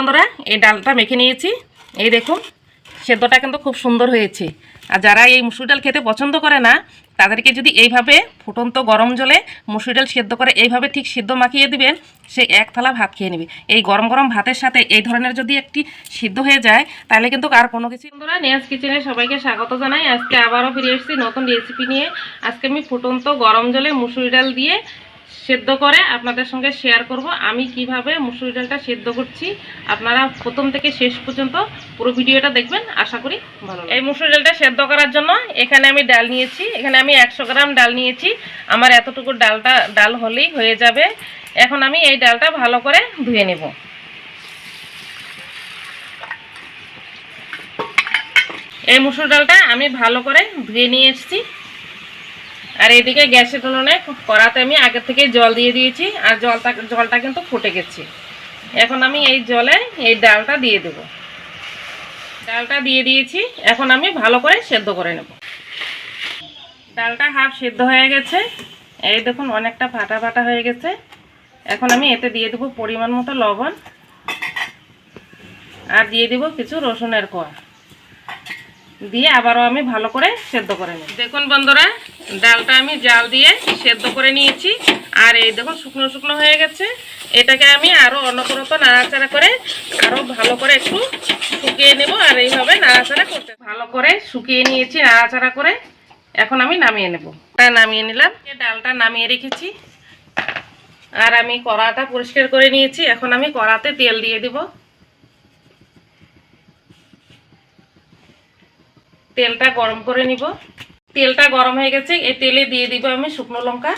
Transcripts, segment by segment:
বন্ধুরা, এই ডালটা মেখে নিয়েছি। এই দেখুন, সেদ্ধটা কিন্তু খুব সুন্দর হয়েছে। আর যারা এই মুসুর ডাল খেতে পছন্দ করে না, তাদেরকে যদি এইভাবে ফুটন্ত গরম জলে মুসুর ডাল সেদ্ধ করে এইভাবে ঠিক সিদ্ধ মাখিয়ে দিবেন, সে এক থালা ভাত খেয়ে নেবে। এই গরম গরম ভাতের সাথে এই ধরনের যদি একটি সিদ্ধ হয়ে যায়, তাহলে কিন্তু আর কোনো কিছু বন্ধুরা, নেয়াজ কিচেনে সবাইকে স্বাগত জানাই। আজকে আবারও ফিরে এসেছি নতুন রেসিপি নিয়ে। আজকে আমি ফুটন্ত গরম জলে মুসুর ডাল দিয়ে সেদ্ধ করে আপনাদের সঙ্গে শেয়ার করব। আমি কীভাবে মুসুরি ডালটা সেদ্ধ করছি, আপনারা প্রথম থেকে শেষ পর্যন্ত পুরো ভিডিওটা দেখবেন, আশা করি ভালো এই মুসুরি ডালটা সেদ্ধ করার জন্য এখানে আমি ডাল নিয়েছি, এখানে আমি একশো গ্রাম ডাল নিয়েছি। আমার এতটুকু ডালটা, ডাল হলেই হয়ে যাবে। এখন আমি এই ডালটা ভালো করে ধুয়ে নেব। এই মুসুর ডালটা আমি ভালো করে ধুয়ে নিয়ে এসেছি। আর এদিকে গ্যাসের তুলনায় কড়াতে আমি আগে থেকে জল দিয়ে দিয়েছি, আর জলটা জলটা কিন্তু ফুটে গেছে। এখন আমি এই জলে এই ডালটা দিয়ে দেব। ডালটা দিয়ে দিয়েছি, এখন আমি ভালো করে সেদ্ধ করে নেব। ডালটা হাফ সেদ্ধ হয়ে গেছে। এই দেখুন, অনেকটা ফাটা ফাটা হয়ে গেছে। এখন আমি এতে দিয়ে দেবো পরিমাণ মতো লবণ, আর দিয়ে দেবো কিছু রসুনের কোয়া। দিয়ে আবারও আমি ভালো করে সেদ্ধ করে নেব। দেখুন বন্ধুরা ডালটা আমি জাল দিয়ে সেদ্ধ করে নিয়েছি। আর এই দেখুন, শুকনো শুকনো হয়ে গেছে। এটাকে আমি আরও অনবরত নাড়াচাড়া করে আরও ভালো করে একটু শুকিয়ে নেব আর এইভাবে নাড়াচাড়া করতে ভালো করে শুকিয়ে নিয়েছি, নাড়াচাড়া করে এখন আমি নামিয়ে নেব। নামিয়ে নিলাম ডালটা নামিয়ে রেখেছি। আর আমি কড়াটা পরিষ্কার করে নিয়েছি, এখন আমি কড়াতে তেল দিয়ে দেবো। তেলটা গরম করে নিব। তেলটা গরম হয়ে গেছে, এই তেলে দিয়ে দিব আমি শুকনো লঙ্কা।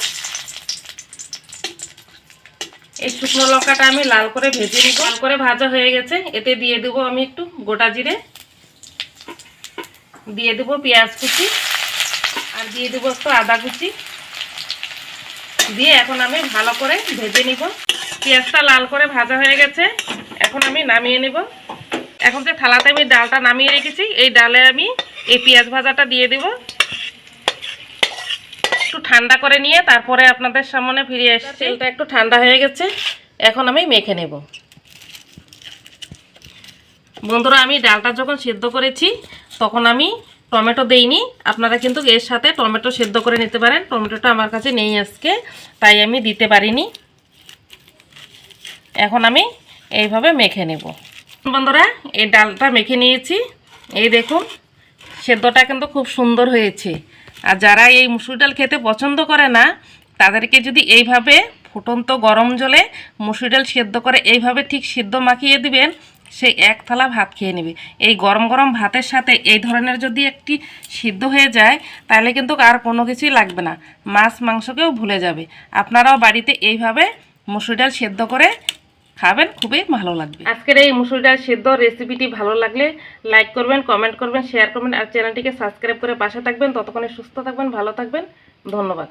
এই শুকনো লঙ্কাটা আমি লাল করে ভেজে নিব। লাল করে ভাজা হয়ে গেছে, এতে দিয়ে দেবো আমি একটু গোটা জিরে। দিয়ে দেবো পেঁয়াজ কুচি আর দিয়ে দেবো একটু আদা কুচি। দিয়ে এখন আমি ভালো করে ভেজে নিব। পেঁয়াজটা লাল করে ভাজা হয়ে গেছে, এখন আমি নামিয়ে নেব। এখন যে থালাতে আমি ডালটা নামিয়ে রেখেছি, এই ডালে আমি এই পেঁয়াজ ভাজাটা দিয়ে দেব। ঠান্ডা করে নিয়ে তারপরে আপনাদের সামনে ফিরে আসছি তেলটা একটু ঠান্ডা হয়ে গেছে। এখন আমি মেখে নেব। বন্ধুরা আমি ডালটা যখন সেদ্ধ করেছি তখন আমি টমেটো দেইনি। আপনারা কিন্তু এর সাথে টমেটো সেদ্ধ করে নিতে পারেন। টমেটোটা আমার কাছে নেই আজকে তাই আমি দিতে পারিনি। এখন আমি এইভাবে মেখে নেব। বন্ধুরা এই ডালটা মেখে নিয়েছি। এই দেখুন সেদ্ধটা কিন্তু খুব সুন্দর হয়েছে। আর যারা এই মুসুর ডাল খেতে পছন্দ করে না, তাদেরকে যদি এইভাবে ফুটন্ত গরম জলে মুসুর ডাল সেদ্ধ করে এইভাবে ঠিক সিদ্ধ মাখিয়ে দিবেন সেই এক থালা ভাত খেয়ে নেবে। এই গরম গরম ভাতের সাথে এই ধরনের যদি একটি সিদ্ধ হয়ে যায়, তাহলে কিন্তু আর কোনো কিছুই লাগবে না। মাছ মাংসকেও ভুলে যাবে। আপনারাও বাড়িতে এইভাবে মুসুর ডাল সেদ্ধ করে খাবেন, খুবই ভালো লাগবে। আজকের এই মুসুর ডাল সেদ্ধ রেসিপিটি ভালো লাগলে লাইক করবেন কমেন্ট করবেন শেয়ার করবেন, আর চ্যানেলটিকে সাবস্ক্রাইব করে পাশে থাকবেন। ততক্ষণে সুস্থ থাকবেন, ভালো থাকবেন। ধন্যবাদ।